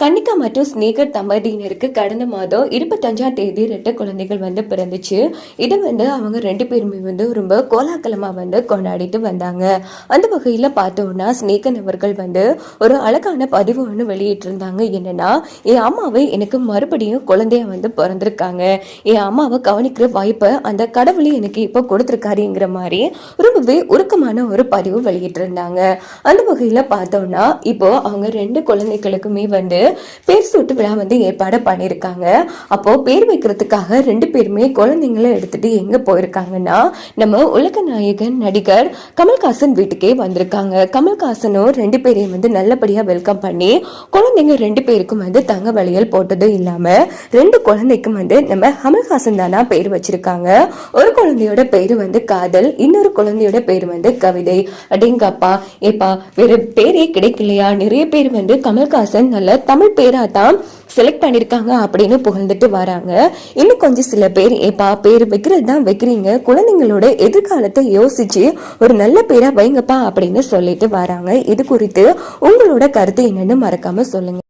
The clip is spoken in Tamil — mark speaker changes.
Speaker 1: கன்னிகா மற்றும் ஸ்னேகர் தம்பதியினருக்கு கடந்த மாதம் இருபத்தஞ்சாம் தேதி ரெண்டு குழந்தைகள் வந்து பிறந்துச்சு. இது வந்து அவங்க ரெண்டு பேருமே வந்து ரொம்ப கோலாகலமாக வந்து கொண்டாடிட்டு வந்தாங்க. அந்த வகையில் பார்த்தோம்னா ஸ்னேகன் அவர்கள் வந்து ஒரு அழகான பதிவு ஒன்று வெளியிட்டிருந்தாங்க. என்னன்னா என் அம்மாவை எனக்கு மறுபடியும் குழந்தைய வந்து பிறந்திருக்காங்க. என் அம்மாவை கவனிக்கிற வாய்ப்பை அந்த கடவுளே எனக்கு இப்போ கொடுத்துருக்காருங்கிற மாதிரி ரொம்பவே உருக்கமான ஒரு பதிவு வெளியிட்டிருந்தாங்க. அந்த வகையில் பார்த்தோம்னா இப்போ அவங்க ரெண்டு குழந்தைகளுக்குமே வந்து பேர் சூட்டு விழா வந்து ஏற்பாடு பண்ணியிருக்காங்க. அப்போ பேர் வைக்கிறதுக்காக ரெண்டு பேருமே குழந்தைங்களை எடுத்துட்டு எங்க போயிருக்காங்கன்னா நம்ம உலக நாயகன் நடிகர் கமல்ஹாசன் வீட்டுக்கே வந்திருக்காங்க. கமல்ஹாசனும் ரெண்டு பேரையும் வந்து நல்லபடியாக வெல்கம் பண்ணி குழந்தைங்க ரெண்டு பேருக்கும் வந்து தங்க வளையல் போட்டதும் இல்லாம ரெண்டு குழந்தைக்கும் வந்து நம்ம கமல்ஹாசன் தானா பேர் வச்சிருக்காங்க. ஒரு குழந்தையோட பேர் வந்து காதல் இன்னொரு குழந்தையோட பேர் வந்து கவிதை. அப்படிங்கப்பா ஏப்பா வேற பேரே கிடைக்கலையா? நிறைய பேர் வந்து கமல்ஹாசன் நல்ல தமிழ் பேரா தான் செலக்ட் பண்ணிருக்காங்க அப்படின்னு புகழ்ந்துட்டு வராங்க. இன்னும் கொஞ்சம் சில பேர் ஏப்பா பேர் வைக்கிறது தான் வைக்கிறீங்க. குழந்தைங்களோட எதிர்காலத்தை யோசிச்சு ஒரு நல்ல பேரா வைங்கப்பா அப்படின்னு சொல்லிட்டு வராங்க. இது குறித்து உங்களோட கருத்து என்னன்னு மறக்காம சொல்லுங்க.